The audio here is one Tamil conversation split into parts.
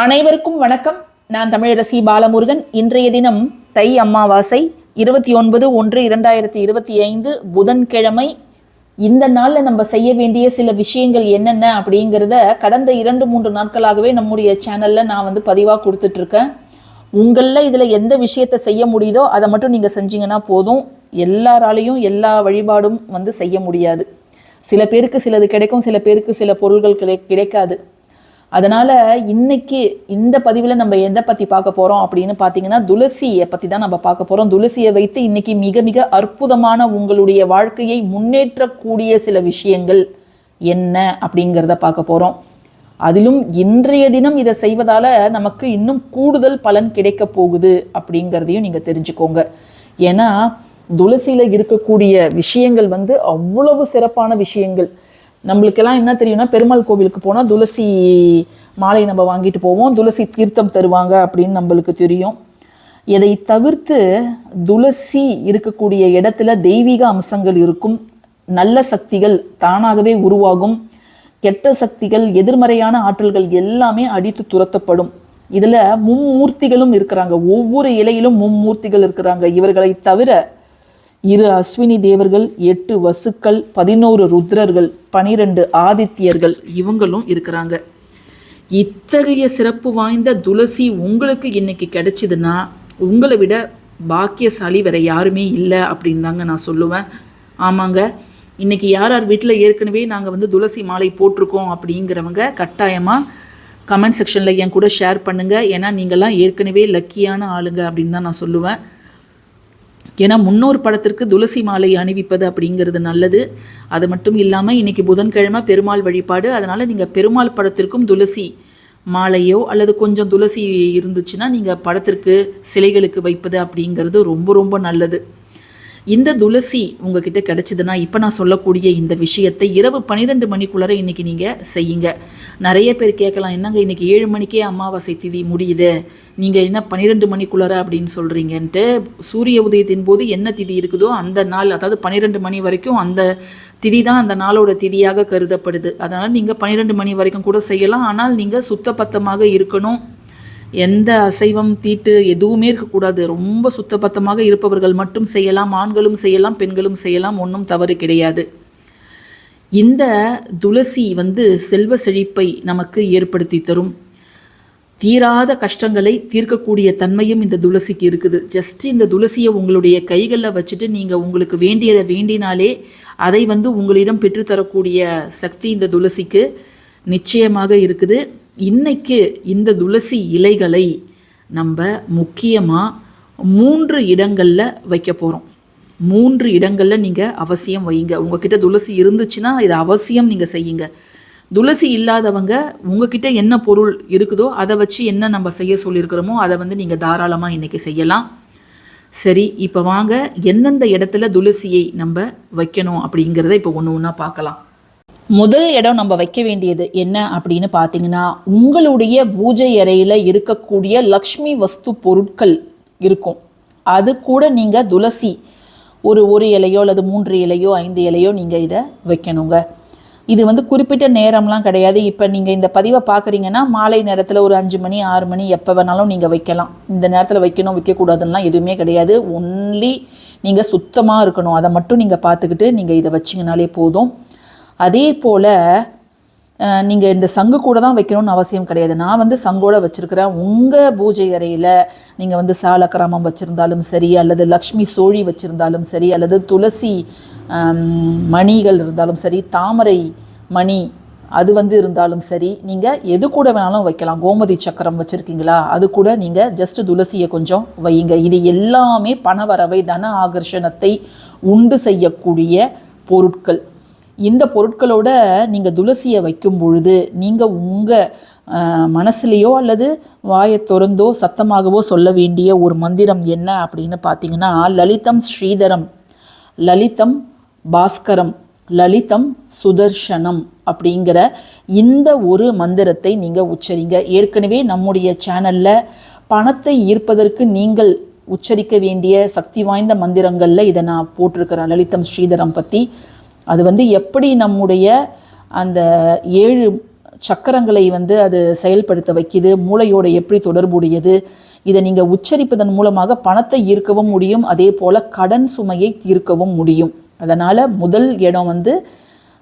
அனைவருக்கும் வணக்கம். நான் தமிழரசி பாலமுருகன். இன்றைய தினம் தை அமாவாசை இருபத்தி ஒன்பது ஒன்று இரண்டாயிரத்தி இருபத்தி ஐந்து புதன்கிழமை. இந்த நாளில் நம்ம செய்ய வேண்டிய சில விஷயங்கள் என்னென்ன அப்படிங்கிறத கடந்த இரண்டு மூன்று நாட்களாகவே நம்முடைய சேனலில் நான் வந்து பதிவாக கொடுத்துட்ருக்கேன். உங்களில் இதில் எந்த விஷயத்தை செய்ய முடியுதோ அதை மட்டும் நீங்கள் செஞ்சீங்கன்னா போதும். எல்லாராலையும் எல்லா வழிபாடும் வந்து செய்ய முடியாது. சில பேருக்கு சிலது கிடைக்கும் சில பேருக்கு சில பொருள்கள் கிடை கிடைக்காது. அதனால இன்னைக்கு இந்த பதிவில் நம்ம எதை பற்றி பார்க்க போகிறோம் அப்படின்னு பார்த்தீங்கன்னா துளசியை பற்றி தான் நம்ம பார்க்க போகிறோம் துளசியை வைத்து இன்னைக்கு மிக மிக அற்புதமான உங்களுடைய வாழ்க்கையை முன்னேற்றக்கூடிய சில விஷயங்கள் என்ன அப்படிங்கிறத பார்க்க போகிறோம் அதிலும் இன்றைய தினம் இதை செய்வதால நமக்கு இன்னும் கூடுதல் பலன் கிடைக்க போகுது அப்படிங்கிறதையும் நீங்கள் தெரிஞ்சுக்கோங்க. ஏன்னா துளசியில் இருக்கக்கூடிய விஷயங்கள் வந்து அவ்வளவு சிறப்பான விஷயங்கள். நம்மளுக்கெல்லாம் என்ன தெரியும்னா பெருமாள் கோவிலுக்கு போனால் துளசி மாலை நம்ம வாங்கிட்டு போவோம். துளசி தீர்த்தம் தருவாங்க அப்படின்னு நம்மளுக்கு தெரியும். இதை தவிர்த்து துளசி இருக்கக்கூடிய இடத்துல தெய்வீக அம்சங்கள் இருக்கும். நல்ல சக்திகள் தானாகவே உருவாகும். கெட்ட சக்திகள் எதிர்மறையான ஆற்றல்கள் எல்லாமே அடித்து துரத்தப்படும். இதில் மும்மூர்த்திகளும் இருக்கிறாங்க. ஒவ்வொரு இலையிலும் மும்மூர்த்திகள் இருக்கிறாங்க. இவர்களை தவிர இரு அஸ்வினி தேவர்கள் எட்டு வசுக்கள் பதினோரு ருத்ரர்கள் பனிரெண்டு ஆதித்யர்கள் இவங்களும் இருக்கிறாங்க. இத்தகைய சிறப்பு வாய்ந்த துளசி உங்களுக்கு இன்னைக்கு கிடைச்சிதுன்னா உங்களை விட பாக்கியசாலி வேற யாருமே இல்லை அப்படின்னு தாங்க நான் சொல்லுவேன். ஆமாங்க. இன்னைக்கு யார் யார் வீட்டில் ஏற்கனவே நாங்கள் வந்து துளசி மாலை போட்டிருக்கோம் அப்படிங்கிறவங்க கட்டாயமாக கமெண்ட் செக்ஷனில் என் கூட ஷேர் பண்ணுங்கள் ஏன்னா நீங்கள்லாம் ஏற்கனவே லக்கியான ஆளுங்க அப்படின்னு தான் நான் சொல்லுவேன். ஏன்னா முன்னோர் படத்திற்கு துளசி மாலை அணிவிப்பது அப்படிங்கிறது நல்லது. அது மட்டும் இல்லாமல் இன்றைக்கி புதன்கிழமை பெருமாள் வழிபாடு. அதனால் நீங்கள் பெருமாள் படத்திற்கும் துளசி மாலையோ அல்லது கொஞ்சம் துளசி இருந்துச்சுன்னா நீங்கள் படத்திற்கு சிலைகளுக்கு வைப்பது அப்படிங்கிறது ரொம்ப ரொம்ப நல்லது. இந்த துளசி உங்ககிட்ட கிடைச்சதுன்னா இப்போ நான் சொல்லக்கூடிய இந்த விஷயத்தை இரவு பன்னிரெண்டு மணிக்குள்ளார இன்றைக்கி நீங்கள் செய்யுங்க. நிறைய பேர் கேட்கலாம் என்னங்க இன்றைக்கி ஏழு மணிக்கே அமாவாசை திதி முடியுது? நீங்கள் என்ன பன்னிரெண்டு மணிக்குள்ளார அப்படின்னு சொல்கிறீங்கன்ட்டு சூரிய உதயத்தின் போது என்ன திதி இருக்குதோ அந்த நாள் அதாவது பன்னிரெண்டு மணி வரைக்கும் அந்த திதி தான் அந்த நாளோட திதியாக கருதப்படுது. அதனால் நீங்கள் பன்னிரெண்டு மணி வரைக்கும் கூட செய்யலாம். ஆனால் நீங்கள் சுத்தபத்தமாக இருக்கணும் எந்த அசைவம் தீட்டு எதுவுமே இருக்கக்கூடாது. ரொம்ப சுத்தபத்தமாக இருப்பவர்கள் மட்டும் செய்யலாம் ஆண்களும் செய்யலாம் பெண்களும் செய்யலாம் ஒன்றும் தவறு கிடையாது. இந்த துளசி வந்து செல்வ செழிப்பை நமக்கு ஏற்படுத்தி தரும். தீராத கஷ்டங்களை தீர்க்கக்கூடிய தன்மையும் இந்த துளசிக்கு இருக்குது. ஜஸ்ட் இந்த துளசியை உங்களுடைய கைகளில் வச்சுட்டு நீங்கள் உங்களுக்கு வேண்டியதை வேண்டினாலே அதை வந்து உங்களிடம் பெற்றுத்தரக்கூடிய சக்தி இந்த துளசிக்கு நிச்சயமாக இருக்குது. இன்னைக்கு இந்த துளசி இலைகளை நம்ம முக்கியமாக மூன்று இடங்களில் வைக்க போகிறோம் மூன்று இடங்களில் நீங்கள் அவசியம் வைங்க. உங்ககிட்ட துளசி இருந்துச்சுன்னா இதை அவசியம் நீங்கள் செய்யுங்க. துளசி இல்லாதவங்க உங்ககிட்ட என்ன பொருள் இருக்குதோ அதை வச்சு என்ன நம்ம செய்ய சொல்லியிருக்கிறோமோ அதை வந்து நீங்கள் தாராளமாக இன்றைக்கி செய்யலாம். சரி இப்போ வாங்க எந்தெந்த இடத்துல துளசியை நம்ம வைக்கணும் அப்படிங்கிறத இப்போ ஒன்று ஒன்றா பார்க்கலாம். முதல் இடம் நம்ம வைக்க வேண்டியது என்ன அப்படின்னு பார்த்தீங்கன்னா உங்களுடைய பூஜை அறையில் இருக்கக்கூடிய லக்ஷ்மி வஸ்து பொருட்கள் இருக்கும். அது கூட நீங்கள் துளசி ஒரு ஒரு இலையோ அல்லது மூன்று இலையோ ஐந்து இலையோ நீங்கள் இதை வைக்கணுங்க. இது வந்து குறிப்பிட்ட நேரம்லாம் கிடையாது. இப்போ நீங்கள் இந்த பதிவை பார்க்குறீங்கன்னா மாலை நேரத்தில் ஒரு அஞ்சு மணி ஆறு மணி எப்போ வேணாலும் நீங்கள் வைக்கலாம். இந்த நேரத்தில் வைக்கணும் வைக்கக்கூடாதுன்னெலாம் எதுவுமே கிடையாது. ஒன்லி நீங்கள் சுத்தமாக இருக்கணும். அதை மட்டும் நீங்கள் பார்த்துக்கிட்டு நீங்கள் இதை வச்சிங்கனாலே போதும். அதே போல் நீங்கள் இந்த சங்கு கூட தான் வைக்கணும்னு அவசியம் கிடையாது. நான் வந்து சங்கோட வச்சுருக்கிறேன். உங்கள் பூஜை அறையில் நீங்கள் வந்து சாலக்கிராமம் வச்சுருந்தாலும் சரி அல்லது லக்ஷ்மி சோழி வச்சுருந்தாலும் சரி அல்லது துளசி மணிகள் இருந்தாலும் சரி தாமரை மணி அது வந்து இருந்தாலும் சரி நீங்கள் எது கூட வேணாலும் வைக்கலாம். கோமதி சக்கரம் வச்சுருக்கீங்களா? அது கூட நீங்கள் ஜஸ்ட் துளசியை கொஞ்சம் வையுங்க. இது எல்லாமே பணவரவை தன ஆகர்ஷணத்தை உண்டு செய்யக்கூடிய பொருட்கள். இந்த பொருட்களோட நீங்கள் துளசியை வைக்கும் பொழுது நீங்கள் உங்கள் மனசுலேயோ அல்லது வாயை திறந்தோ சத்தமாகவோ சொல்ல வேண்டிய ஒரு மந்திரம் என்ன அப்படின்னு பார்த்தீங்கன்னா லலிதம் ஸ்ரீதரம் லலிதம் பாஸ்கரம் லலிதம் சுதர்ஷனம் அப்படிங்கிற இந்த ஒரு மந்திரத்தை நீங்கள் உச்சரிங்க. ஏற்கனவே நம்முடைய சேனலில் பணத்தை ஈர்ப்பதற்கு நீங்கள் உச்சரிக்க வேண்டிய சக்தி வாய்ந்த மந்திரங்களில் இதை நான் போட்டிருக்கிறேன் லலிதம் ஸ்ரீதரம் பற்றி அது வந்து எப்படி நம்முடைய அந்த ஏழு சக்கரங்களை வந்து அது செயல்படுத்த வைக்கிது மூளையோட எப்படி தொடர்புடையது இதை நீங்கள் உச்சரிப்பதன் மூலமாக பணத்தை ஈர்க்கவும் முடியும் அதே போல் கடன் சுமையை தீர்க்கவும் முடியும். அதனால் முதல் இடம் வந்து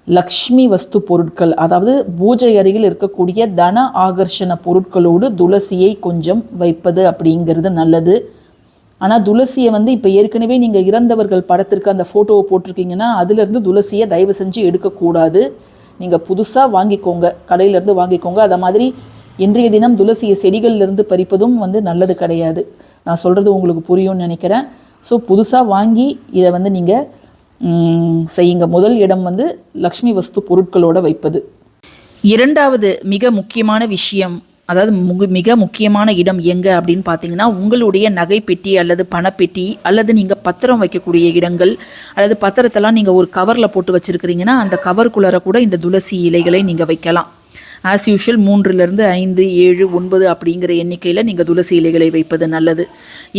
லக்ஷ்மி வஸ்து பொருட்கள் அதாவது பூஜை அருகில் இருக்கக்கூடிய தன ஆகர்ஷண பொருட்களோடு துளசியை கொஞ்சம் வைப்பது அப்படிங்கிறது நல்லது. ஆனால் துளசியை வந்து இப்போ ஏற்கனவே நீங்கள் இறந்தவர்கள் படத்திற்கு அந்த ஃபோட்டோவை போட்டிருக்கீங்கன்னா அதுலேருந்து துளசியை தயவு செஞ்சு எடுக்கக்கூடாது. நீங்கள் புதுசாக வாங்கிக்கோங்க கடையிலேருந்து வாங்கிக்கோங்க. அதை மாதிரி இன்றைய தினம் துளசியை செடிகள்லேருந்து பறிப்பதும் வந்து நல்லது கிடையாது. நான் சொல்கிறது உங்களுக்கு புரியும்னு நினைக்கிறேன். ஸோ புதுசாக வாங்கி இதை வந்து நீங்கள் செய்யுங்க. முதல் இடம் வந்து லக்ஷ்மி வஸ்து பொருட்களோட வைப்பது. இரண்டாவது மிக முக்கியமான விஷயம் அதாவது முகு மிக முக்கியமான இடம் எங்கே அப்படின்னு பார்த்தீங்கன்னா உங்களுடைய நகைப்பெட்டி அல்லது பணப்பெட்டி அல்லது நீங்கள் பத்திரம் வைக்கக்கூடிய இடங்கள் அல்லது பத்திரத்தெல்லாம் நீங்கள் ஒரு கவரில் போட்டு வச்சுருக்கிறீங்கன்னா அந்த கவருக்குள்ளார கூட இந்த துளசி இலைகளை நீங்கள் வைக்கலாம். ஆஸ் யூஷுவல் மூன்றுலேருந்து ஐந்து ஏழு ஒன்பது அப்படிங்கிற எண்ணிக்கையில் நீங்கள் துளசி இலைகளை வைப்பது நல்லது.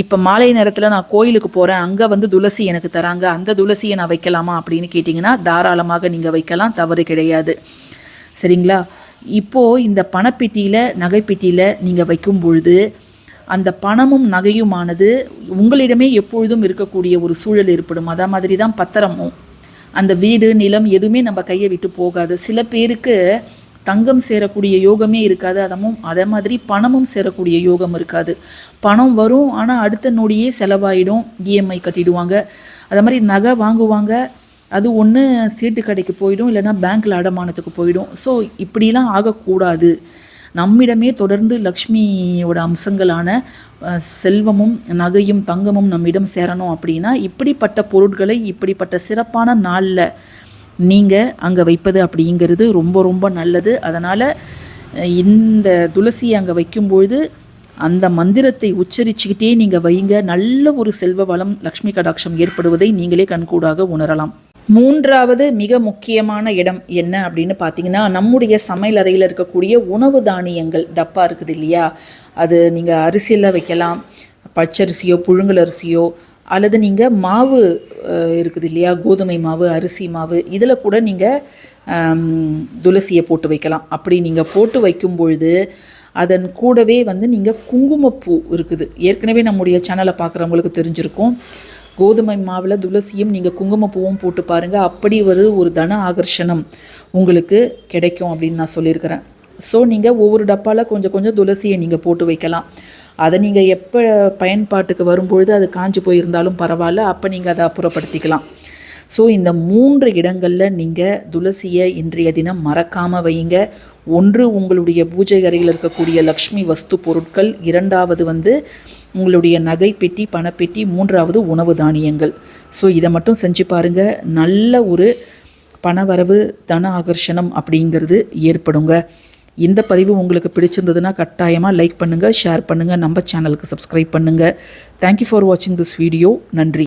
இப்போ மாலை நேரத்தில் நான் கோயிலுக்கு போகிறேன் அங்கே வந்து துளசி எனக்கு தராங்க அந்த துளசியை நான் வைக்கலாமா அப்படின்னு கேட்டிங்கன்னா தாராளமாக நீங்கள் வைக்கலாம் தவறு கிடையாது. சரிங்களா? இப்போது இந்த பணப்பெட்டியில் நகைப்பெட்டியில் நீங்கள் வைக்கும் பொழுது அந்த பணமும் நகையுமானது உங்களிடமே எப்பொழுதும் இருக்கக்கூடிய ஒரு சூழல் ஏற்படும். அதே மாதிரி தான் பத்திரமும். அந்த வீடு நிலம் எதுவுமே நம்ம கையை விட்டு போகாது. சில பேருக்கு தங்கம் சேரக்கூடிய யோகமே இருக்காது. அதமும் அதே மாதிரி பணமும் சேரக்கூடிய யோகம் இருக்காது. பணம் வரும் ஆனால் அடுத்த நொடியே செலவாயிடும். இஎம்ஐ கட்டிடுவாங்க. அதே மாதிரி நகை வாங்குவாங்க. அது ஒன்று சீட்டு கடைக்கு போயிடும் இல்லைன்னா பேங்க்கில் அடமானத்துக்கு போயிடும். ஸோ இப்படிலாம் ஆகக்கூடாது. நம்மிடமே தொடர்ந்து லக்ஷ்மியோட அம்சங்களான செல்வமும் நகையும் தங்கமும் நம்மிடம் சேரணும் அப்படின்னா இப்படிப்பட்ட பொருட்களை இப்படிப்பட்ட சிறப்பான நாளில் நீங்கள் அங்கே வைப்பது அப்படிங்கிறது ரொம்ப ரொம்ப நல்லது. அதனால் இந்த துளசியை அங்கே வைக்கும்பொழுது அந்த மந்திரத்தை உச்சரிச்சுக்கிட்டே நீங்கள் வைங்க. நல்ல ஒரு செல்வ வளம் லக்ஷ்மி கடாட்சம் ஏற்படுவதை நீங்களே கண்கூடாக உணரலாம். மூன்றாவது மிக முக்கியமான இடம் என்ன அப்படின்னு பார்த்தீங்கன்னா நம்முடைய சமையல் அறையில் இருக்கக்கூடிய உணவு தானியங்கள் டப்பா இருக்குது இல்லையா? அது நீங்கள் அரிசியில் வைக்கலாம் பச்சரிசியோ புழுங்கல் அரிசியோ அல்லது நீங்கள் மாவு இருக்குது இல்லையா? கோதுமை மாவு அரிசி மாவு இதில் கூட நீங்கள் துளசியை போட்டு வைக்கலாம். அப்படி நீங்கள் போட்டு வைக்கும் பொழுது அதன் கூடவே வந்து நீங்கள் குங்குமப்பூ இருக்குது. ஏற்கனவே நம்முடைய சேனலை பார்க்குறவங்களுக்கு தெரிஞ்சிருக்கும். கோதுமை மாவில் துளசியும் நீங்கள் குங்குமப்பூவும் போட்டு பாருங்கள் அப்படி ஒரு ஒரு தன ஆகர்ஷணம் உங்களுக்கு கிடைக்கும் அப்படின்னு நான் சொல்லியிருக்கிறேன். ஸோ நீங்கள் ஒவ்வொரு டப்பாவில் கொஞ்சம் கொஞ்சம் துளசியை நீங்கள் போட்டு வைக்கலாம். அதை நீங்கள் எப்போ பயன்பாட்டுக்கு வரும்பொழுது அது காஞ்சு போயிருந்தாலும் பரவாயில்ல. அப்போ நீங்கள் அதை அப்புறப்படுத்திக்கலாம். ஸோ இந்த மூன்று இடங்களில் நீங்கள் துளசியை இன்றைய தினம் மறக்காமல் வையுங்க. ஒன்று உங்களுடைய பூஜை அறையில் இருக்கக்கூடிய லக்ஷ்மி வஸ்து பொருட்கள். இரண்டாவது வந்து உங்களுடைய நகை பெட்டி பணப்பெட்டி. மூன்றாவது உணவு தானியங்கள். ஸோ இதை மட்டும் செஞ்சு பாருங்கள் நல்ல ஒரு பணவரவு தன ஆகர்ஷணம் அப்படிங்கிறது ஏற்படுங்க. இந்த பதிவு உங்களுக்கு பிடிச்சிருந்ததுன்னா கட்டாயமாக லைக் பண்ணுங்கள் ஷேர் பண்ணுங்கள் நம்ம சேனலுக்கு சப்ஸ்கிரைப் பண்ணுங்கள் தேங்க்யூ ஃபார் வாட்சிங் திஸ் வீடியோ நன்றி.